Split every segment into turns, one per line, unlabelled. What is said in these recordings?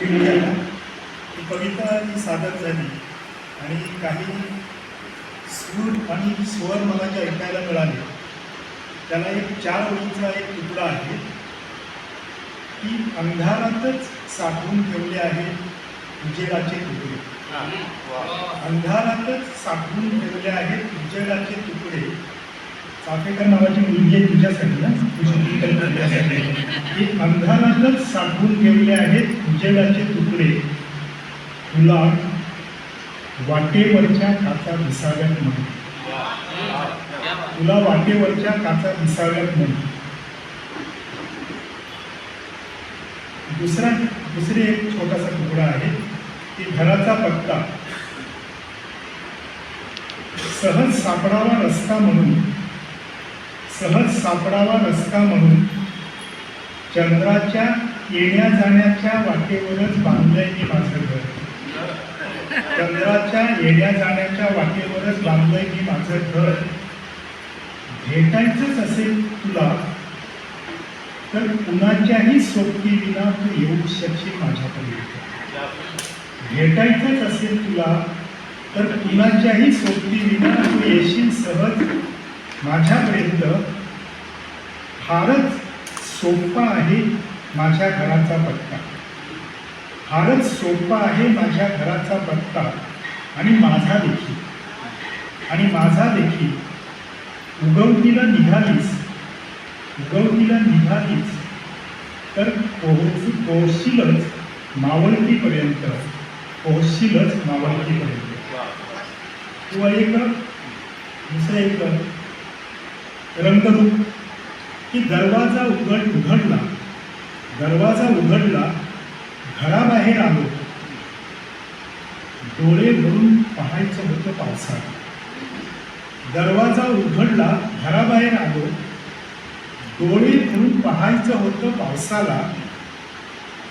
आहे ही कविता ही सादर झाली आणि काही सूर आणि स्वर मला जे ऐकायला मिळाले. त्याला एक चार ओळीचा एक तुकडा आहे. की अंधारातच साठवून ठेवले आहेत उजेडाचे तुकडे. अंधारातच साठवून ठेवले आहेत उजेडाचे तुकडे. चाफेकर नावाची मुलगी आहे तुझ्यासाठी ना? की अंधारातच साठवून ठेवले आहेत उजेडाचे तुकडे. तुला वाटेवरच्या काचा दिसाव्यात म्हणून. तुला वाटेवरच्या काचा दिसाव्यात म्हणून. दुसरा दुसरी एक छोटासा तुकडा आहे की घराचा पत्ता. सहज सापडावा रस्ता म्हणून. सहज सापडावा रस्ता म्हणून. चंद्राच्या येण्या जाण्याच्या वाटेवरच बांधलंय की माझं घर चंद्राच्या येण्या जाण्याच्या वाटेवरच बांधलंय की माझं घर भेटायचंच असेल तुला तर कुणाच्याही सोबती विना तू येऊ शकशील माझ्याकडे भेटायचंच असेल तुला तर कुणाच्याही सोबती विना तू येशील सहज माझ्यापर्यंत. फारच सोपा आहे माझ्या घराचा पत्ता. फारच सोपा आहे माझ्या घराचा पत्ता आणि माझा देखील. आणि माझा देखील. उगवतीला निघालीस उगवतीला निघालीस तर पोहोच पोहोचशीलच मावळतीपर्यंत. पोहोचशीलच मावळतीपर्यंत. किंवा एक दुसरं एक रंगरूप. की दरवाजा उघड उघडला. दरवाजा उघडला घराबाहेर आलो. डोळे भरून पाहायचं होतं पावसाळा. दरवाजा उघडला घराबाहेर आलो. डोळे भरून पाहायचं होतं पावसाला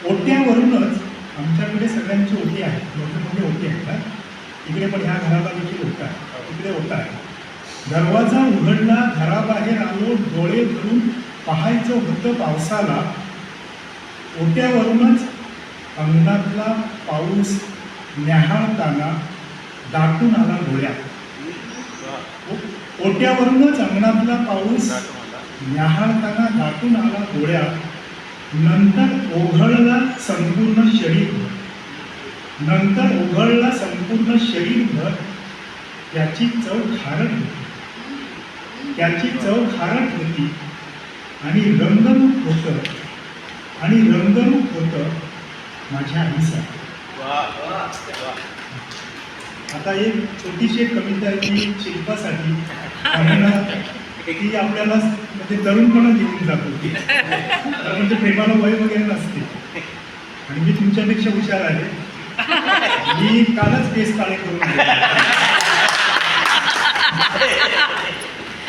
ओट्यावरूनच आमच्याकडे सगळ्यांची ओटी आहेत. मोठे मोठे ओटी आहेत ना? इकडे पण ह्या घराला देखील ओटा आहे तिकडे ओटा आहे दरवाजा उघडला घराबाहेर आलो डोळे भरून पाहायचं होतं पावसाला. ओट्यावरूनच अंगणातला पाऊस न्याहाळताना दाटून आला डोळ्यात. ओट्यावरूनच अंगणातला पाऊस न्याहाळताना दाटून आला डोळ्यात. नंतर ओघळला संपूर्ण शरीरभर नंतर ओघळला संपूर्ण शरीरभर त्याची चव खारट होती. त्याची चव खारट होती. आणि रंगरूप होतं. आणि रंगरूप होतं माझ्या आईसाठी. आता एक छोटीशी एक कविता आहे ती शिल्पासाठी. ती आपल्याला म्हणजे तरुणपणा घेऊन जातो ती तर म्हणजे प्रेमाला वय वगैरे नसते. आणि मी तुमच्यापेक्षा हुशार आहे. मी कालच केस काळे करून घेतले.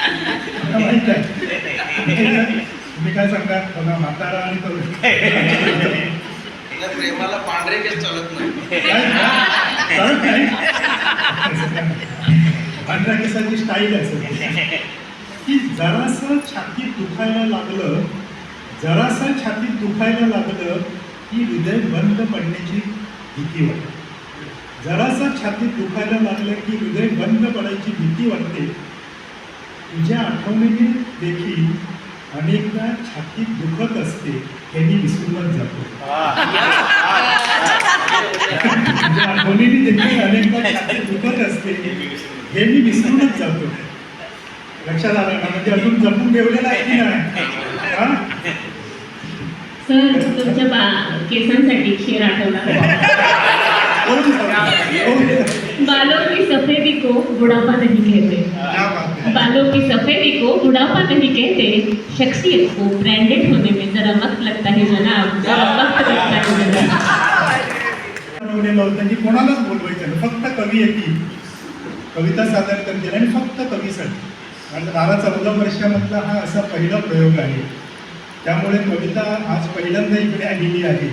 आता माहीत आहे तुम्ही काय सांगता बघा म्हातारा आणि तरुण
तिला प्रेमाला पांढरे केस चालत नाही
चालत नाही पांढऱ्या केसाची स्टाईल आहे की जरासं छातीत दुखायला लागलं जरासं छातीत दुखायला लागलं की हृदय बंद पडण्याची भीती वाटते जरासं छातीत दुखायला लागलं की हृदय बंद पडायची भीती वाटते. तुझ्या आठवणीने देखील अनेकदा छातीत दुखत असते हे मी विसरूनच जातो. तुझ्या आठवणीने देखील अनेकदा छातीत दुखत असते हे मी विसरूनच जातो. लक्षात आलं ना म्हणजे अजून जपून ठेवलेलं आहे की नाही? हा?
सर तुमच्या बा केसांसाठी शेर आठवला
बोलू
की सफेदी को बुढ़ापा नहीं कहते.
है.
बालों की सफेदी को बुढ़ापा नहीं कहते शख्सियत को ब्रांडेड होने में जरा वक्त लगता है जनाब। जरा वक्त लगता है जनाब।
त्यांनी कोणालाच बोलवायचं फक्त कवी येते कविता सादर करते आणि फक्त कवीसाठी कारण बारा चौदा वर्षामधला हा असा पहिला प्रयोग आहे. त्यामुळे कविता आज पहिल्यांदा इकडे आलेली आहे.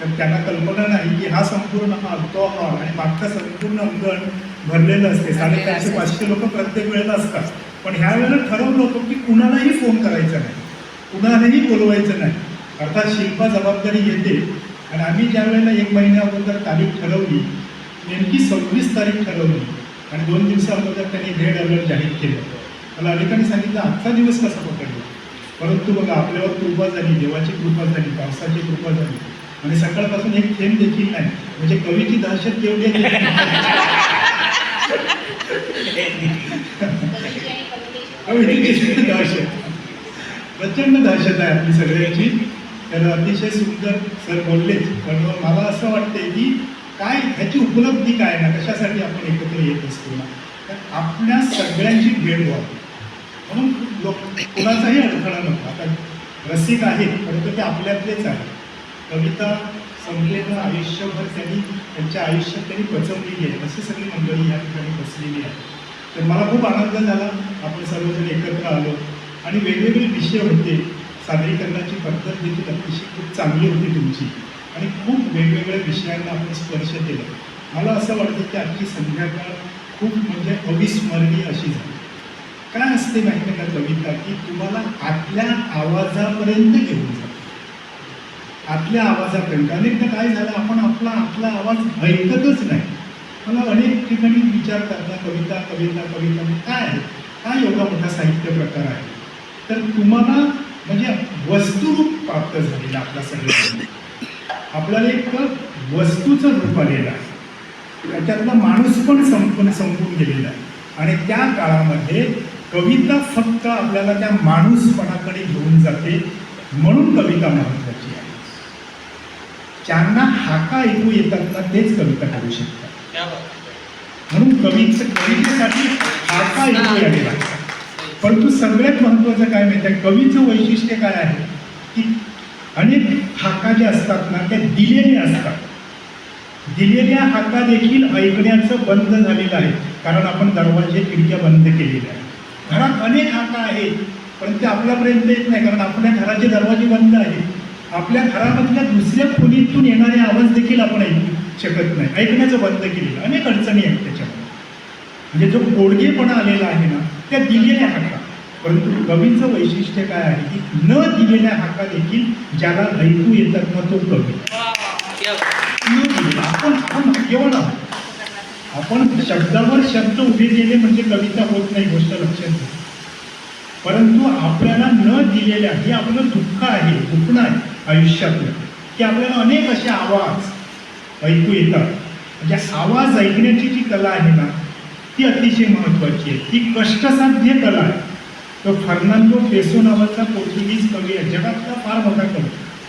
तर त्यांना कल्पना नाही की हा संपूर्ण हा तो हा आणि मागचा संपूर्ण अंगण भरलेलं असते. साडेचारशे पाचशे लोक प्रत्येक वेळेला असतात. पण ह्या वेळेला ठरवलं होतं की कुणालाही फोन करायचा नाही. कुणालाही बोलवायचं नाही. अर्थात शिल्पा जबाबदारी घेते. आणि आम्ही ज्या वेळेला एक महिन्या अगोदर तारीख ठरवली नेमकी सव्वीस तारीख ठरवली आणि दोन दिवसा अगोदर त्यांनी रेड अलर्ट जाहीर केलं. मला अनेकांनी सांगितलं आजचा दिवस कसा पकडला? परंतु बघा आपल्यावर कृपा झाली देवाची कृपा झाली पावसाची कृपा झाली. आणि सकाळपासून एक थेंब देखील नाही. म्हणजे कवीची दहशत केवढी प्रचंड दहशत आहे आपली सगळ्यांची. तर अतिशय सुंदर सर बोललेच पण मला असं वाटतंय की काय ह्याची उपलब्धी काय ना कशासाठी आपण एकत्र येत असतो ना? तर आपल्या सगळ्यांची भेट व्हावी. म्हणून लोक कोणाचाही अडथळा नको. आता रसिक आहेत परंतु ते आपल्यातलेच आहे कविता संपलेलं आयुष्यभर त्यांनी त्यांच्या आयुष्यात त्यांनी पचवलेली आहे. अशी सगळी मंडळी या ठिकाणी बसलेली आहे तर मला खूप आनंद झाला. आपण सर्वजण एकत्र आलो. आणि वेगवेगळे विषय होते. सादरीकरणाची पद्धत देखील अतिशय खूप चांगली होती तुमची. आणि खूप वेगवेगळ्या विषयांना आपण स्पर्श केला. मला असं वाटतं की आजची संध्याकाळ खूप म्हणजे अविस्मरणीय अशी झाली. काय असते माहिती का कविता? की तुम्हाला आतल्या आवाजापर्यंत घेऊन जाते आपल्या आवाजापर्यंत अनेकदा काय झालं आपण आपला आपला आवाज ऐकतच नाही. मला अनेक ठिकाणी विचार करता कविता कविता कविता काय आहे? काय एवढा मोठा साहित्य प्रकार आहे? तर तुम्हाला म्हणजे वस्तुरूप प्राप्त झालेलं आपला सगळं आपल्याला एक वस्तूचं रूप आलेलं आहे. त्याच्यातला माणूस पण संपून संपून गेलेला आहे. आणि त्या काळामध्ये कविता फक्त आपल्याला त्या माणूसपणाकडे घेऊन जाते म्हणून कविता महत्वाची आहे. ज्यांना हाका ऐकू येतात ना तेच कविता करू शकतात. म्हणून कवीचं कवितेसाठी हाका ऐकू यावे लागतात. परंतु सगळ्यात महत्त्वाचं काय माहिती आहे? कवीचं वैशिष्ट्य काय आहे? की अनेक हाका ज्या असतात ना त्या दिलेल्या असतात. दिलेल्या हाका देखील ऐकण्याचं बंद झालेलं आहे. कारण आपण दरवाजे खिडक्या बंद केलेल्या आहेत. घरात अनेक हाका आहेत पण ते आपल्यापर्यंत येत नाही. कारण आपल्या घराचे दरवाजे बंद आहेत. आपल्या घरामधल्या दुसऱ्या खोलीतून येणारे आवाज देखील आपण ऐकू शकत नाही. ऐकण्याचं बंद केलेलं. अनेक अडचणी आहेत त्याच्यामध्ये. म्हणजे जो गोडगेपणा आलेला आहे ना त्या दिलेल्या हाका. परंतु कवीचं वैशिष्ट्य काय आहे की न दिलेल्या हाका देखील ज्याला ऐकू येतात ना तो कवी. आपण आपण भाग्यवान आहोत. आपण शब्दावर शब्द उभे केले म्हणजे कविता होत नाही गोष्ट लक्षात घ्या. परंतु आपल्याला न दिलेल्या हे आपलं दुःख आहे दुखणं आहे. आयुष्यातलं की आपल्याला अनेक असे आवाज ऐकू येतात. म्हणजे आवाज ऐकण्याची जी कला आहे ना ती अतिशय महत्त्वाची आहे. ती कष्टसाध्य कला आहे. तो फर्नांडो पेसो नावाचा पोर्तुगीज कवी आहे. जगातला फार मोठा कवी.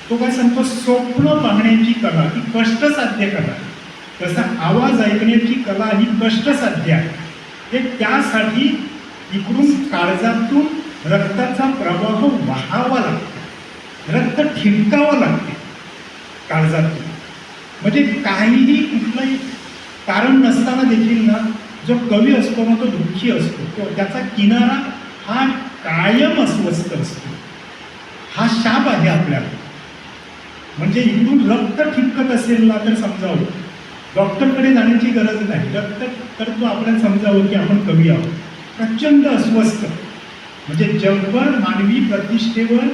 तो काय सांगतो स्वप्न पाहण्याची कला ही कष्टसाध्य कला आहे. तसा आवाज ऐकण्याची कला ही कष्टसाध्य आहे. हे त्यासाठी इकडून काळजातून रक्ताचा प्रवाह वाहावा लागतो. रक्त ठिणकावं लागते. काळजातून. म्हणजे काहीही कुठलंही कारण नसताना देखील ना जो कवी असतो ना तो दुःखी असतो. तो त्याचा किनारा हा कायम अस्वस्थ असतो. हा शाप आहे आपल्याला. म्हणजे इथून रक्त ठिपकत असेल ना तर समजावं. डॉक्टरकडे जाण्याची गरज नाही. रक्त तर तो आपल्याला समजावं की आपण कवी आहोत. प्रचंड अस्वस्थ. म्हणजे जगभर मानवी प्रतिष्ठेवर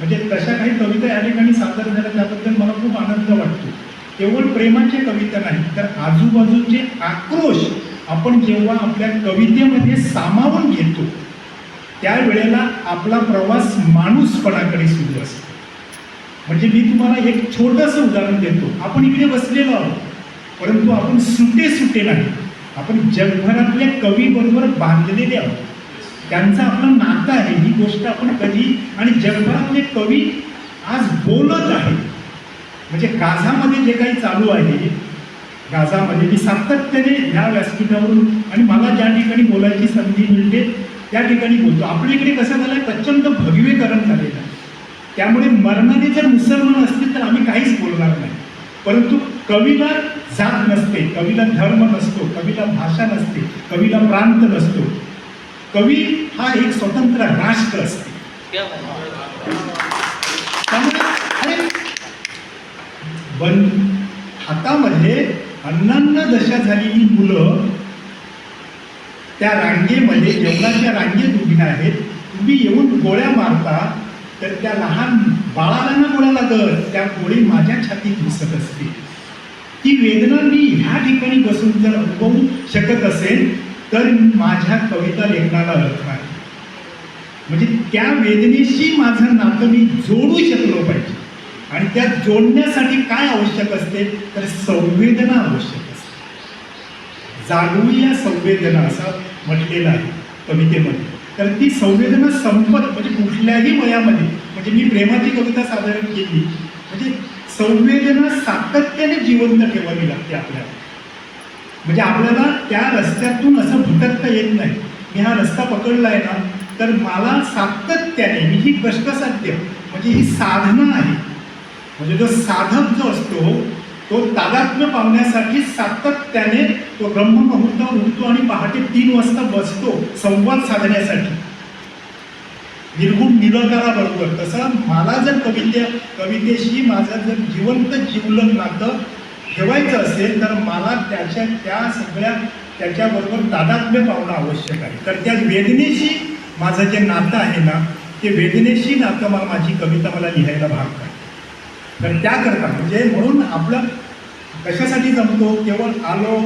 म्हणजे तशा काही कविता या ठिकाणी सादर झाल्या त्याबद्दल मला खूप आनंद वाटतो. केवळ प्रेमाच्या कविता नाही तर आजूबाजूचे आक्रोश आपण जेव्हा आपल्या कवितेमध्ये सामावून घेतो त्यावेळेला आपला प्रवास माणूसपणाकडे सुरू असतो. म्हणजे मी तुम्हाला एक छोटंसं उदाहरण देतो. आपण इकडे बसलेलो आहोत परंतु आपण सुटे सुटे नाही. आपण जगभरातल्या कवीबरोबर बांधलेले आहोत. त्यांचं आपलं नातं आहे. ही गोष्ट आपण कधी आणि जगभरातले कवी आज बोलत आहे म्हणजे गाझामध्ये जे काही चालू आहे गाझामध्ये मी सातत्याने ह्या व्यासपीठावरून आणि मला ज्या ठिकाणी बोलायची संधी मिळते त्या ठिकाणी बोलतो. आपल्या इकडे कसं झालं प्रचंड भगवेकरण झालेलं आहे. त्यामुळे मरणाने जर मुसलमान असतील तर आम्ही काहीच बोलणार नाही. परंतु कवीला जात नसते कवीला धर्म नसतो कवीला भाषा नसते कवीला प्रांत नसतो. कवी हा एक स्वतंत्र राष्ट्र असते. त्यामुळे बन हातामध्ये अण्णांना दशा झालेली मुलं त्या रांगेमध्ये जेवणाच्या रांगेत उभी आहेत. तुम्ही येऊन गोळ्या मारता तर त्या लहान बाळाला ना गोळ्या लागत त्या गोळी माझ्या छातीत घुसत असते. ती वेदना मी ह्या ठिकाणी बसून जर अनुभवू शकत असेल तर माझ्या कविता लेखनाला अर्थ आहे. म्हणजे त्या वेदनेशी माझं नातं मी जोडू शकलो पाहिजे. आणि त्या जोडण्यासाठी काय आवश्यक असते? तर संवेदना आवश्यक असते. जागवूया संवेदना असं म्हटलेलं आहे कवितेमध्ये. तर ती संवेदना संपत म्हणजे कुठल्याही वयामध्ये म्हणजे मी प्रेमाची कविता सादर केली म्हणजे संवेदना सातत्याने जिवंत ठेवावी लागते आपल्याला. म्हणजे आपल्याला त्या रस्त्यातून असं भटकता येत नाही. मी हा रस्ता पकडला आहे ना तर मला सातत्याने मी ही कष्टसाध्य म्हणजे ही साधना आहे. म्हणजे जो साधक जो असतो तो तादात्म्य पावण्यासाठी सातत्याने तो ब्रह्ममुहूर्तावर उठतो आणि पहाटे तीन वाजता बसतो संवाद साधण्यासाठी. निर्गुण निराकाराबरोबर. तसं मला जर कविते कवितेशी माझं जर जिवंत जीवलन नातं ठेवायचं असेल तर मला त्याच्या त्या सगळ्या त्याच्याबरोबर तादात्म्य पावणं आवश्यक आहे. तर त्या वेदनेशी माझं जे नातं आहे ना ते वेदनेशी नातं मला माझी कविता मला लिहायला भाग पाहिजे तर त्याकरता म्हणजे म्हणून आपलं कशासाठी जमतो केवळ आलो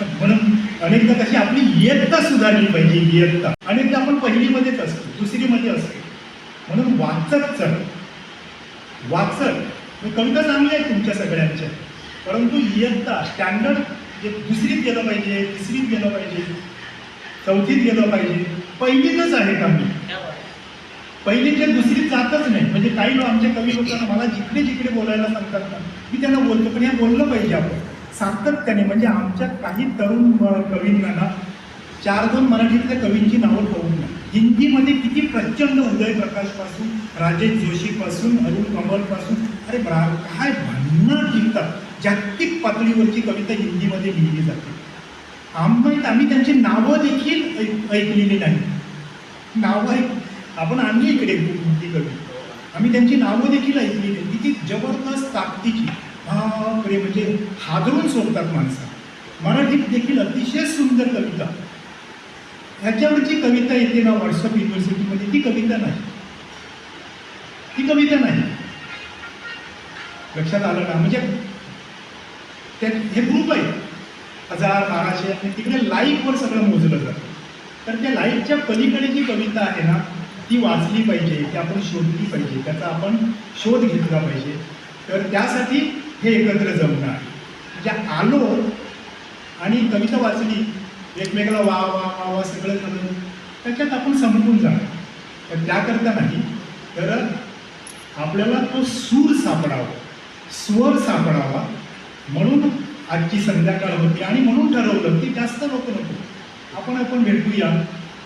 म्हणून अनेकदा कशी आपली इयत्ता सुधारली पाहिजे इयत्ता. अनेकदा आपण पहिलीमध्येच असतो दुसरीमध्ये असतो. म्हणून वाचत चल वाचत कविता चांगली आहे तुमच्या सगळ्यांच्या. परंतु इयत्ता स्टँडर्ड जे दुसरीत गेलं पाहिजे तिसरीत गेलं पाहिजे चौथीत गेलं पाहिजे पहिलीतच आहेत आम्ही. पहिलीचे दुसरीत जातच नाही. म्हणजे काही लोक आमच्या कवी लोकांना मला जिकडे जिकडे बोलायला सांगतात ना मी त्यांना बोलतो पण हे बोललं पाहिजे आपण. सातत्याने म्हणजे आमच्या काही तरुण कवींना ना चार दोन मराठीतल्या कवींची नावं ठेवून द्या हिंदीमध्ये किती प्रचंड उदय प्रकाशपासून राजेश जोशीपासून अरुण कमलपासून अरे ब्रा काय भांडणं जागतिक पातळीवरची कविता हिंदीमध्ये लिहिली जाते. आम्ही आम्ही त्यांची नावं देखील ऐक ऐकलेली नाही नावं ऐक आपण आणली इकडे हिंदी कवी. आम्ही त्यांची नावं देखील ऐकली नाही किती जबरदस्त ताकदीची बापरे म्हणजे हादरून सोडतात माणसं. मराठीत देखील अतिशय सुंदर कविता. ह्याच्यावरची कविता येते ना व्हॉट्सअप युनिव्हर्सिटीमध्ये. ती कविता नाही. ती कविता नाही. लक्षात आलं ना? म्हणजे ते हे ग्रुप आहे हजार बाराशे आणि तिकडे लाईफवर सगळं मोजलं जातं. तर त्या लाईफच्या पलीकडे जी कविता आहे ना ती वाचली पाहिजे ती आपण शोधली पाहिजे त्याचा आपण शोध घेतला पाहिजे. तर त्यासाठी हे एकत्र जमणं आहे म्हणजे आलो आणि कविता वाचली एकमेकाला वा वा वा वा सगळं झालं त्याच्यात आपण संपून जाणार. तर त्याकरता नाही तर आपल्याला तो सूर सापडावा स्वर सापडावा म्हणून आजची संध्याकाळ होती आणि म्हणून ठरवलं की जास्त लोक नको. आपण आपण भेटूया.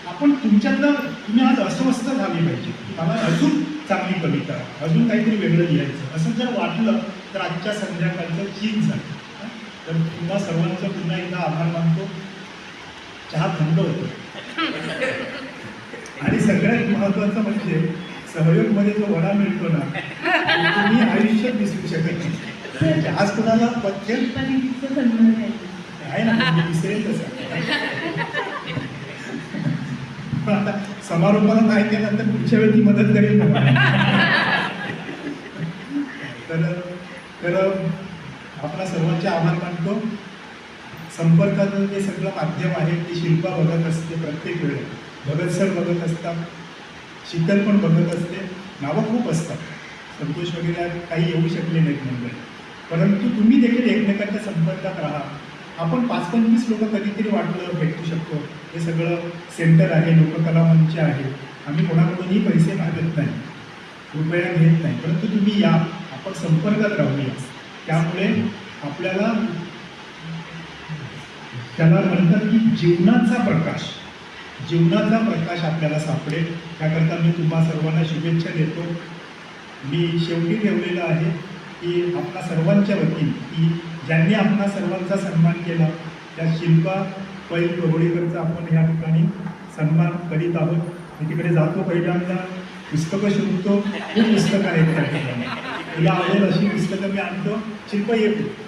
आपण तुमच्यातलं तुम्ही आज अस्वस्थ झाली पाहिजे. मला अजून चांगली कविता अजून काहीतरी वेगळं लिहायचं. असं जर वाटलं तर आजच्या संध्याकाळचं चीज झालं. तर पुन्हा सर्वांचं पुन्हा एकदा आभार मानतो. चहा थंड होतो. आणि सगळ्यात महत्वाचं म्हणजे सहयोगमध्ये जो वडा मिळतो ना तुम्ही आयुष्यात विसरू शकत नाही. म्हणजे आज कुणाला पथ्य. आहे. ना मी विसरेल तसं पण आता समारोपाला नाही केलं तर पुढच्या वेळी मदत करेल. तर तर आपला सर्वांचे आभार मानतो. संपर्काचं जे सगळं माध्यम आहे ते शिल्पा बघत असते प्रत्येक वेळेला भगत सर बघत असतात. शीतल पण बघत असते. नावं खूप असतात. संतोष वगैरे काही येऊ शकले नाहीत मुंबईत. परंतु तुम्ही देखील एकमेकांच्या संपर्कात राहा. आपण पाच पंचवीस लोक कधीतरी वाटलं भेटू शकतो. हे सगळं सेंटर आहे लोककला मंच आहे. आम्ही कोणाकडूनही पैसे मागत नाही. रुपया घेत नाही. परंतु तुम्ही या. आपण संपर्कात राहूया. त्यामुळे आपल्याला त्याला म्हणतात की जीवनाचा प्रकाश. जीवनाचा प्रकाश आपल्याला सापडेल. त्याकरता मी तुम्हा सर्वांना शुभेच्छा देतो. मी शेवटी ठेवलेलं आहे. की आपल्या सर्वांच्या वतीने की ज्यांनी आपला सर्वांचा सन्मान केला त्या शिल्पा पै गवळीकरचा आपण या ठिकाणी सन्मान करीत आहोत. मी तिकडे जातो पहिल्यांदा. पुस्तकं शोधतो खूप पुस्तकं आहेत त्या ठिकाणी. तुला आवडेल अशी पुस्तकं मी आणतो. शिल्प येतो